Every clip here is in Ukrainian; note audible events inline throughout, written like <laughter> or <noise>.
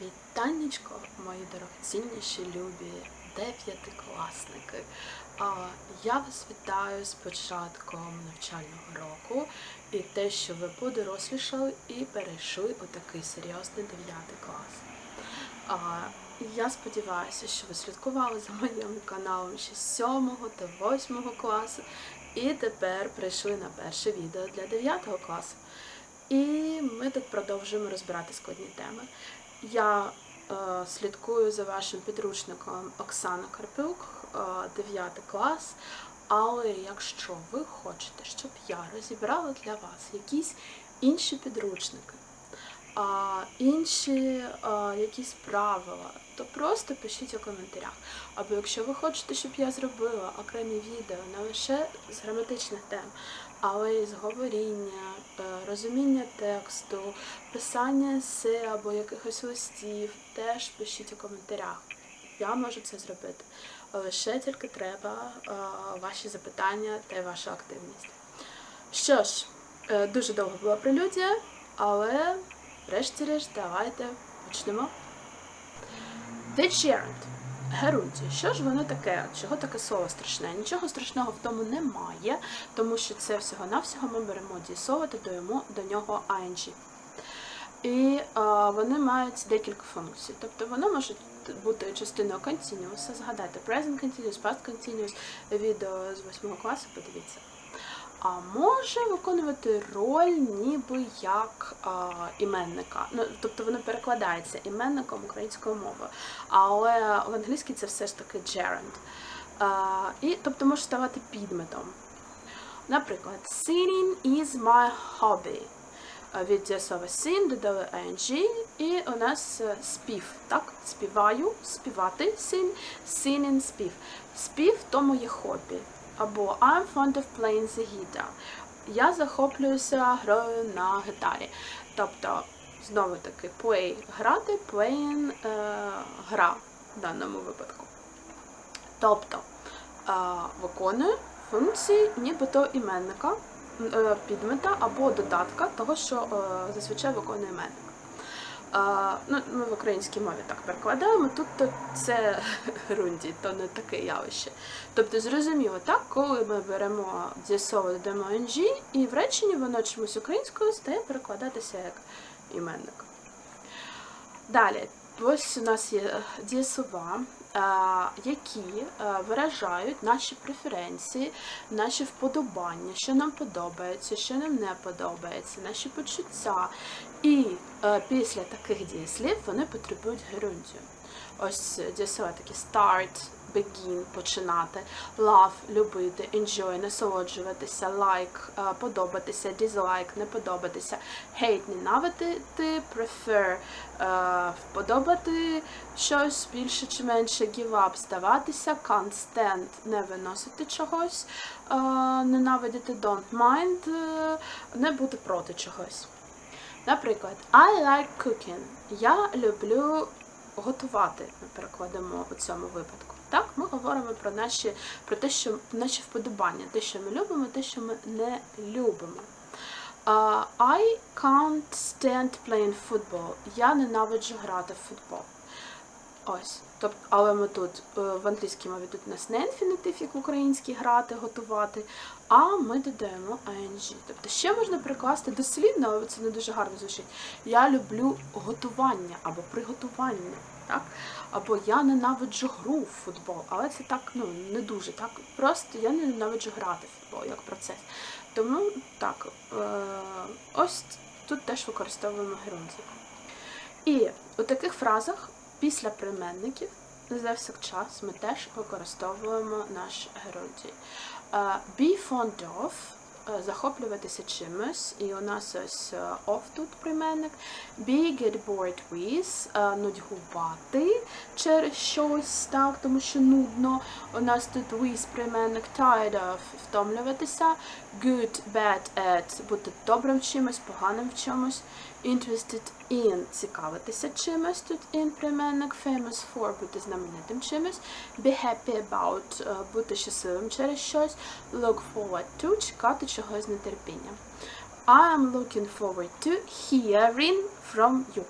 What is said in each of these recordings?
Вітаннячко, мої дорогоцінніші любі дев'ятикласники. Я вас вітаю з початком навчального року і те, що ви подорослішали і перейшли у такий серйозний дев'ятий клас. Я сподіваюся, що ви слідкували за моїм каналом ще з 7 та 8 класу, і тепер прийшли на перше відео для 9 класу. І ми тут продовжуємо розбирати складні теми. Я е, слідкую за вашим підручником Оксана Карпюк, е, 9 клас. Але якщо ви хочете, щоб я розібрала для вас якісь інші підручники, а, інші а, якісь правила, то просто пишіть у коментарях. Або якщо ви хочете, щоб я зробила окремі відео не лише з граматичних тем, але й з говоріння, е, розуміння тексту, писання есе або якихось листів, теж пишіть у коментарях. Я можу це зробити. Лише тільки треба е, ваші запитання та ваша активність. Що ж, е, дуже довго була прелюдія, але врешті-решт давайте почнемо. The gerund. Герунді. Що ж воно таке? Чого таке слово страшне? Нічого страшного в тому немає, тому що це всього-навсього ми беремо дієслово та до нього ing. І а, вони мають декілька функцій. Тобто вони можуть бути частиною continuous. Згадайте present continuous, past continuous, відео з 8 класу, подивіться. А може виконувати роль ніби як а, іменника. Ну, тобто воно перекладається іменником українською мовою. Але в англійській це все ж таки gerund. А, і тобто може ставати підметом. Наприклад, singing is my hobby. Від дієслова sing додали ing, і у нас е, спів. Так? Співаю, співати, sing, singing, спів. Спів тому є хобі. Або I'm fond of playing the guitar. Я захоплююся грою на гітарі. Тобто, знову таки, play грати, playing е, гра в даному випадку. Тобто е, виконує функції нібито іменника, е, підмета або додатка того, що зазвичай виконує іменник. Ну, ми в українській мові так перекладаємо. Тут то це <laughs> грунді, то не таке явище. Тобто, зрозуміло, так, коли ми беремо додаємо ing, і в реченні воно чомусь українською стає перекладатися як іменник. Далі, ось у нас є дієслова, які виражають наші преференції, наші вподобання, що нам подобається, що нам не подобається, наші почуття. І е, після таких дієслів вони потребують герундію. Ось дієслова такі start, begin, починати, love, любити, enjoy, насолоджуватися, like, е, подобатися, dislike, не подобатися, hate, ненавидити, prefer, е, вподобати щось більше чи менше, give up, здаватися, can't stand, не виносити чогось, е, ненавидіти, don't mind, е, не бути проти чогось. Наприклад, I like cooking. Я люблю готувати. Ми перекладемо у цьому випадку. Так, ми говоримо про наші про те, що наші вподобання, те, що ми любимо, те, що ми не любимо. Uh, I can't stand playing football. Я ненавиджу грати в футбол. Ось. Тобто, але ми тут е, в англійській мові тут у нас не інфінітив, як в українській грати, готувати, а ми додаємо ing. Тобто ще можна прикласти дослівно, але це не дуже гарно звучить. Я люблю готування або приготування. Так? Або я ненавиджу гру в футбол, але це так ну не дуже так. Просто я ненавиджу грати в футбол як процес. Тому так, е, ось тут теж використовуємо герундію. І у таких фразах після прийменників за всякчас ми теж використовуємо наш герундій. Е, Be fond of е, захоплюватися чимось, і у нас ось е, of тут прийменник. Be get bored with нудьгувати через щось, так, тому що нудно. У нас тут with прийменник tired of втомлюватися. Good, bad at бути добрим в чимось, поганим в чомусь. Interested in цікавитися чимось. Тут in прийменник. Famous for бути знаменитим чимось. Be happy about е, бути щасливим через щось. Look forward to чекати чогось з нетерпінням. I am looking forward to hearing from you.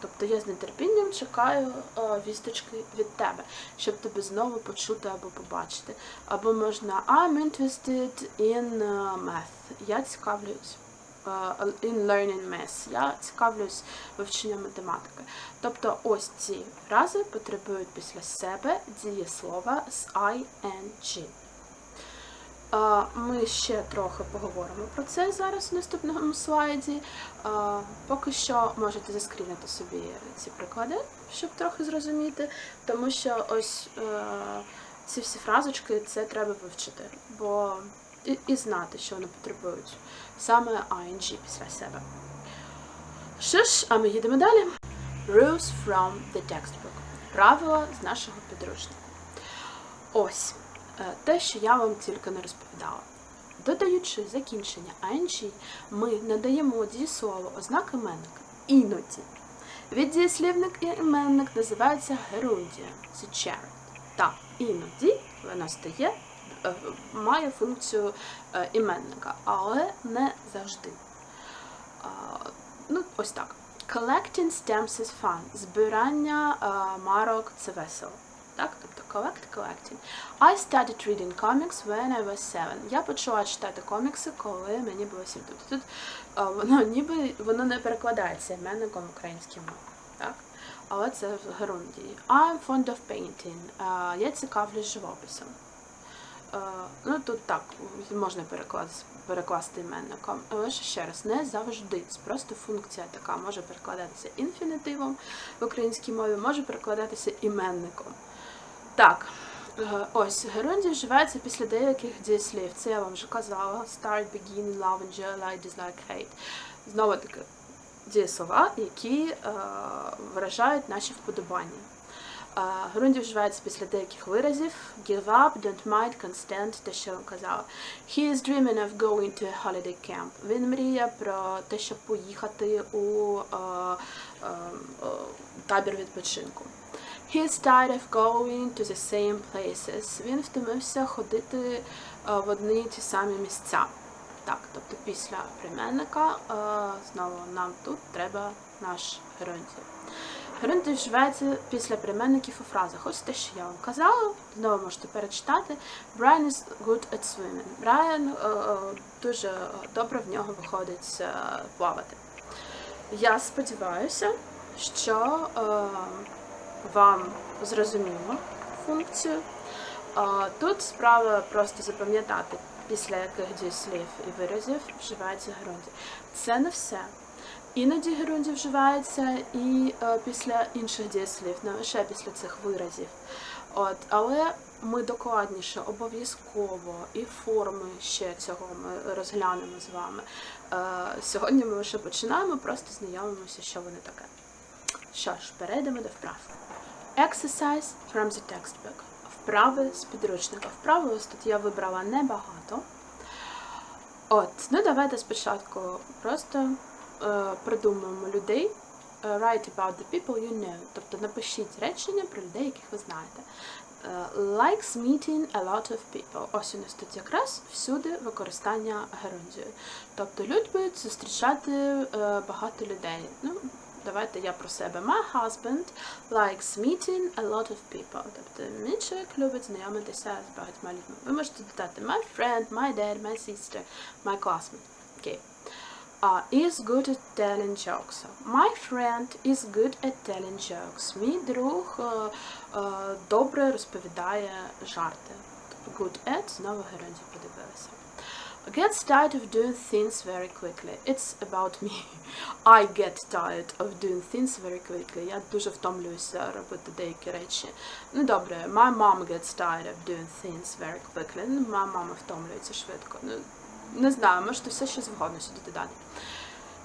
Тобто я з нетерпінням чекаю е, вісточки від тебе, щоб тебе знову почути або побачити. Або можна I'm interested in е, math. Я цікавлюсь in learning math. Я цікавлюсь вивченням математики. Тобто ось ці фрази потребують після себе дієслова з ing. Е, Ми ще трохи поговоримо про це зараз в наступному слайді. Е, Поки що можете заскрінити собі ці приклади, щоб трохи зрозуміти, тому що ось е, ці всі фразочки це треба вивчити, бо і, знати, що вони потребують саме ING після себе. Що ж, а ми їдемо далі. Rules from the textbook. Правила з нашого підручника. Ось е, те, що я вам тільки не розповідала. Додаючи закінчення ING, ми надаємо дієслову ознак іменника іноді. Від дієслівник і іменник називається герундія зачерет. Та іноді вона стає, має функцію е, іменника, але не завжди. Ну, ось так. Collecting stamps is fun. Збирання е, марок це весело. Так, тобто collect, collecting. I started reading comics when I was seven. Я почала читати комікси, коли мені було сім. Тобто тут е, воно ніби воно не перекладається іменником українським. Так? Але це в Герундії. I'm fond of painting. Е, Я цікавлюсь живописом. Е, Ну тут так можна перекласти, іменником, але ще раз не завжди. Це просто функція така може перекладатися інфінітивом в українській мові, може перекладатися іменником. Так, е, ось герундія вживається після деяких дієслів. Це я вам вже казала. Start, begin, love, enjoy, like, dislike, hate. Знову таки дієслова, які е, виражають наші вподобання. Грунді вживається після деяких виразів. Give up, don't mind, constant, те, що казала. He is dreaming of going to a holiday camp. Він мріє про те, щоб поїхати у е, е, е, табір відпочинку. He is tired of going to the same places. Він втомився ходити в одні ті самі місця. Так, тобто після прийменника знову нам тут треба наш герундій. Герундій вживається після прийменників у фразах. Ось те, що я вам казала, знову можете перечитати. Brian is good at swimming. Брайан е, е, дуже добре в нього виходить е, плавати. Я сподіваюся, що вам зрозуміло функцію. Тут справа просто запам'ятати, після яких дієслів і виразів вживається герундій. Це не все. Іноді герундій вживається і е, після інших дієслів, не лише після цих виразів. От, але ми докладніше обов'язково і форми ще цього ми розглянемо з вами. Е, сьогодні ми лише починаємо, просто знайомимося, що воно таке. Що ж, перейдемо до вправ. Exercise from the textbook. Вправи з підручника. Вправи ось тут я вибрала небагато. От, ну давайте спочатку просто е, придумаємо людей. е, Write about the people you know. Тобто напишіть речення про людей, яких ви знаєте. Е, Likes meeting a lot of people. Ось у нас тут якраз всюди використання герундію. Тобто любить зустрічати багато людей. Ну, давайте я про себе. My husband likes meeting a lot of people. Тобто мій чоловік любить знайомитися з багатьма людьми. Ви можете додати my friend, my dad, my sister, my classmate. Окей. Uh, is good at telling jokes. My friend is good at telling jokes. Мій друг е, е, добре розповідає жарти. Тобто good at, знову герундію подивилися. Gets tired of doing things very quickly. It's about me. <laughs> I get tired of doing things very quickly. Я дуже втомлююся робити деякі речі. Ну добре, my mom gets tired of doing things very quickly. Ну, моя мама втомлюється швидко. Ну, не знаю, можете все що завгодно сюди додати.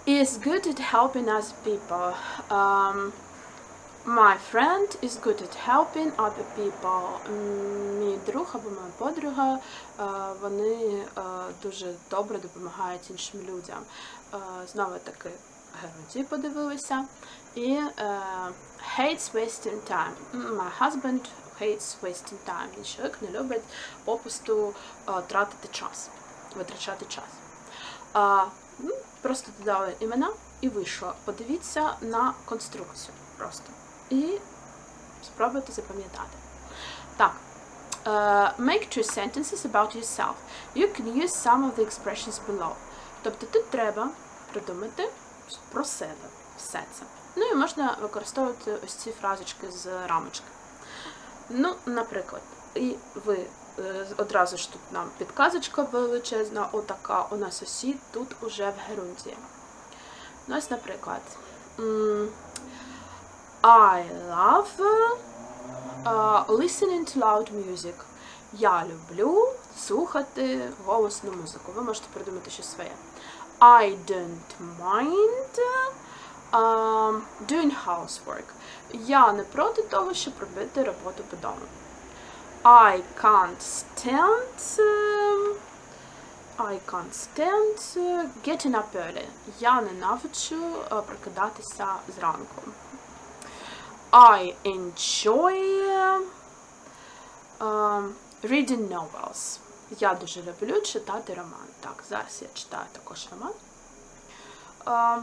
Is good at helping other people. Um, my friend is good at helping other people. Мій друг або моя подруга, е, вони е, дуже добре допомагають іншим людям. Е, Знову таки герундії подивилися. І hates wasting time. My husband hates wasting time. Мій чоловік не любить попусту тратити час, витрачати час. А, ну, просто додали імена і вийшло. Подивіться на конструкцію просто. І спробуйте запам'ятати. Так. Uh, make two sentences about yourself. You can use some of the expressions below. Тобто тут треба придумати про себе все це. Ну і можна використовувати ось ці фразочки з рамочки. Ну, наприклад, і ви одразу ж тут нам підказочка величезна, отака у нас усі тут уже в Герунді. Ну, ось, наприклад, I love uh, listening to loud music. Я люблю слухати голосну музику. Ви можете придумати щось своє. I don't mind um, doing housework. Я не проти того, щоб робити роботу по дому. I can't stand um, I can't stand uh, getting up early. Я ненавиджу uh, прокидатися зранку. I enjoy um, reading novels. Я дуже люблю читати роман. Так, зараз я читаю також роман. А,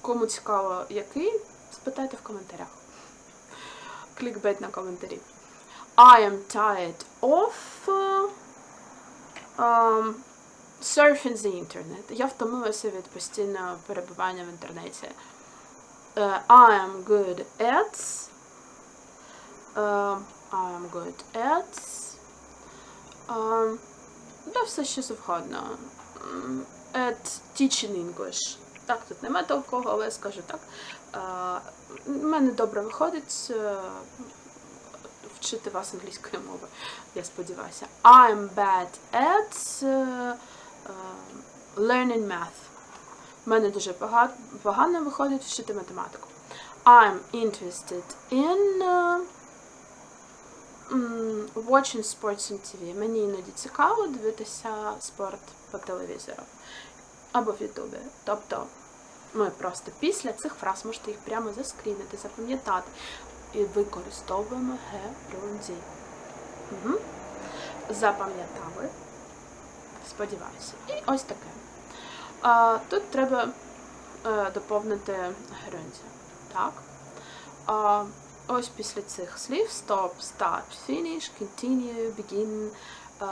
кому цікаво, який, спитайте в коментарях. Клікбейт на коментарі. I am tired of uh, um, surfing the internet. Я втомилася від постійного перебування в інтернеті. Uh, I am good at um, I am good at um, да, все що завгодно. At teaching English. Так, тут немає такого, але скажу так. У мене добре виходить е, вчити вас англійської мови, я сподіваюся. I'm bad at е, е, learning math. У мене дуже погано виходить вчити математику. I'm interested in uh, watching sports on TV. Мені іноді цікаво дивитися спорт по телевізору або в Ютубі. Тобто ми просто після цих фраз можете їх прямо заскрінити, запам'ятати. І використовуємо герунді. Угу. Запам'ятали. Сподіваюся. І ось таке. А, тут треба е, доповнити герунді. Так. А, ось після цих слів stop, start, finish, continue, begin. Е,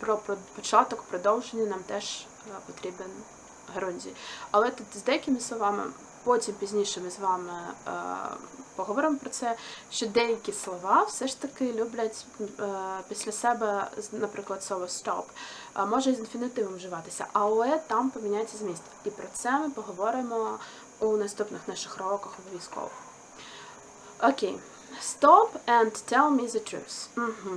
про, про початок, продовження нам теж е, потрібен герунді. Але тут з деякими словами, потім пізніше ми з вами е, поговоримо про це, що деякі слова все ж таки люблять е, після себе, наприклад, слово stop, е, може з інфінітивом вживатися, але там поміняється зміст. І про це ми поговоримо у наступних наших уроках обов'язково. Окей. Stop and tell me the truth. Угу.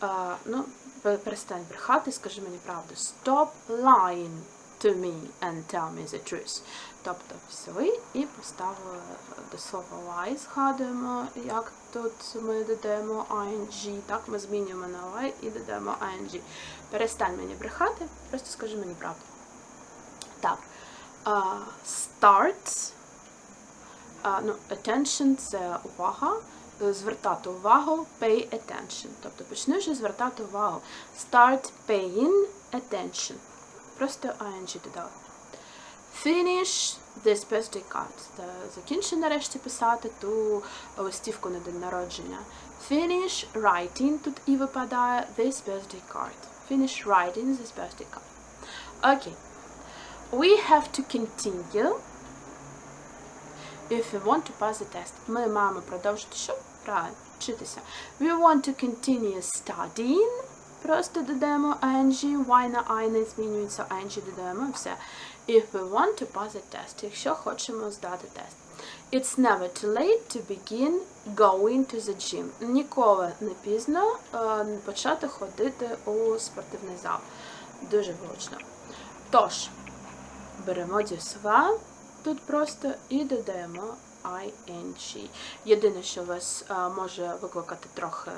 Uh, ну, перестань брехати, скажи мені правду. Stop lying to me and tell me the truth. Тобто взяли і поставили до слова lie, згадуємо, як тут ми додаємо ing, так, ми змінюємо на lie і додаємо ing. Перестань мені брехати, просто скажи мені правду. Так. Uh, start а, ну, attention – це увага, звертати увагу, pay attention. Тобто почни вже звертати увагу. Start paying attention. Просто ing додали. Finish this birthday card. Та Закінчи нарешті писати ту листівку на день народження. Finish writing. Тут і випадає this birthday card. Finish writing this birthday card. Окей. We have to continue If we want to pass the test, ми маємо продовжити що? Правильно, вчитися. We want to continue studying. Просто додаємо ing, y на I не змінюється, ing додаємо все. If we want to pass the test, якщо хочемо здати тест. It's never too late to begin going to the gym. Ніколи не пізно е, почати ходити у спортивний зал. Дуже влучно. Тож, беремо дієслова тут просто і додаємо ing. Єдине, що вас може викликати трохи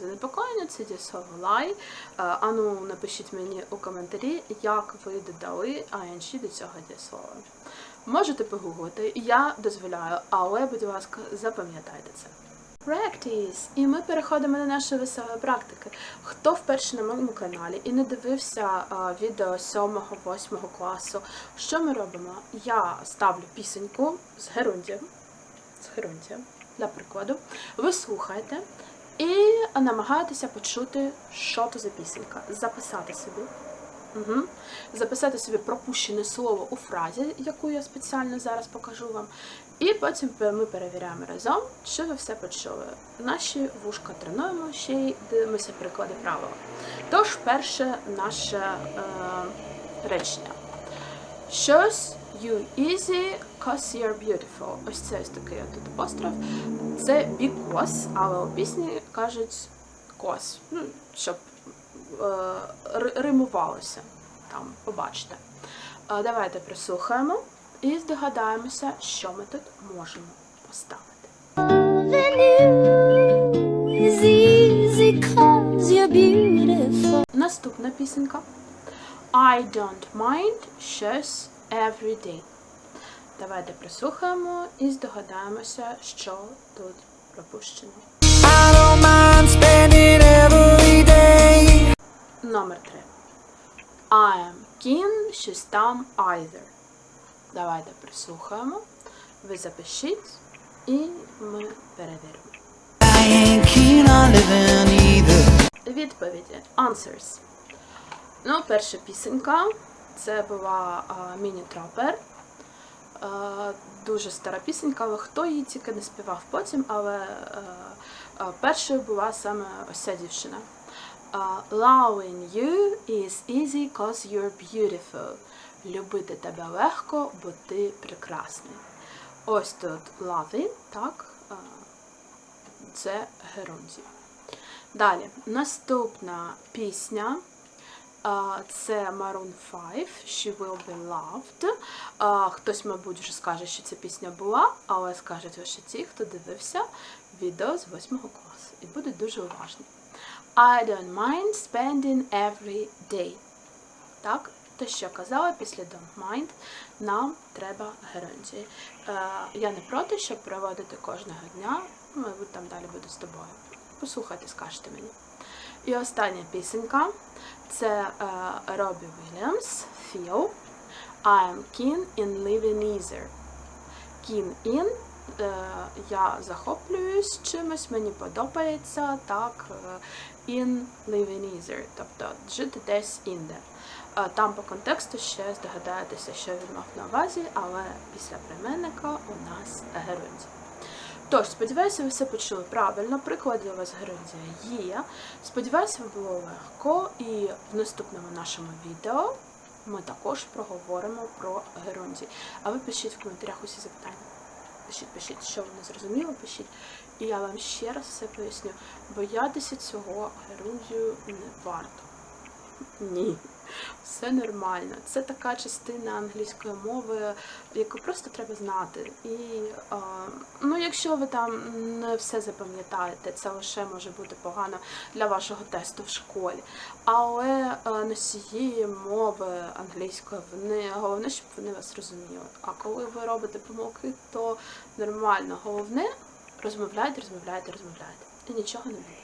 занепокоєння, це дієслово lie. А, Ану, напишіть мені у коментарі, як ви додали ing до цього дієслова. Можете погуглити, я дозволяю, але, будь ласка, запам'ятайте це. Practice. І ми переходимо до нашої веселої практики. Хто вперше на моєму каналі і не дивився а, відео 7-8 класу, що ми робимо? Я ставлю пісеньку з герундієм, з герундієм, для прикладу. Ви слухаєте і намагаєтеся почути, що то за пісенька, записати собі. Угу. Записати собі пропущене слово у фразі, яку я спеціально зараз покажу вам. І потім ми перевіряємо разом, чи ви все почули. Наші вушка тренуємо, ще й дивимося приклади правила. Тож, перше наше е, речення. Щось you easy, cause you're beautiful. Ось це ось такий тут апостроф. Це because, але у пісні кажуть cause, ну, щоб е, римувалося. Там, побачите. Е, Давайте прислухаємо і здогадаємося, що ми тут можемо поставити. Наступна пісенька. I don't mind щось every day. Давайте прислухаємо і здогадаємося, що тут пропущено. I don't mind spending every day. Номер 3. I am keen, щось там either. Давайте прислухаємо. Ви запишіть і ми перевіримо. I ain't keen on living either. Відповіді. Answers. Ну, перша пісенька. Це була Міні Трапер. Дуже стара пісенька, але хто її тільки не співав потім, але а, першою була саме ось ця дівчина. Loving you is easy cause you're beautiful. Любити тебе легко, бо ти прекрасний. Ось тут loving, так, це герундія. Далі, наступна пісня. Це Maroon 5, She Will Be Loved. Хтось, мабуть, вже скаже, що ця пісня була, але скажуть лише ті, хто дивився відео з 8 класу. І будуть дуже уважні. I don't mind spending every day. Так, те, що казала, після don't mind нам треба герундії. Е, я не проти, щоб проводити кожного дня. Мабуть, там далі буду з тобою. Послухайте, скажете мені. І остання пісенька це е, Робі Вільямс Feel I am keen in living easier. Keen in е, я захоплююсь чимось, мені подобається так. е, In living easier, тобто жити десь інде. Там по контексту ще здогадаєтеся, що він мав на увазі, але після прийменника у нас герундія. Тож, сподіваюся, ви все почули правильно. Прикладів у вас герундія є. Сподіваюся, вам було легко. І в наступному нашому відео ми також проговоримо про герундії. А ви пишіть в коментарях усі запитання. Пишіть, пишіть, що ви не зрозуміли, пишіть. І я вам ще раз все поясню. Боятися цього герундію не варто. Ні, все нормально. Це така частина англійської мови, яку просто треба знати. І ну, якщо ви там не все запам'ятаєте, це лише може бути погано для вашого тесту в школі. Але носії мови англійської, вони головне, щоб вони вас розуміли. А коли ви робите помилки, то нормально. Головне розмовляйте, розмовляйте, розмовляйте. І нічого не бійтеся.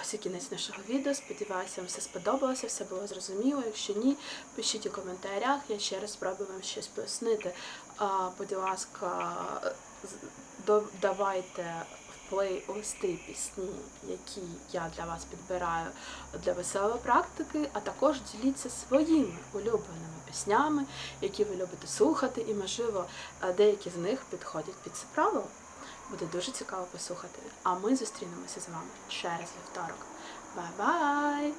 Ось і кінець нашого відео. Сподіваюся, вам все сподобалося, все було зрозуміло. Якщо ні, пишіть у коментарях. Я ще раз спробую вам щось пояснити. А, будь ласка, давайте плейлисти пісні, які я для вас підбираю для веселої практики, а також діліться своїми улюбленими піснями, які ви любите слухати, і, можливо, е, деякі з них підходять під це правило. Буде дуже цікаво послухати. А ми зустрінемося з вами через вівторок. Бай-бай!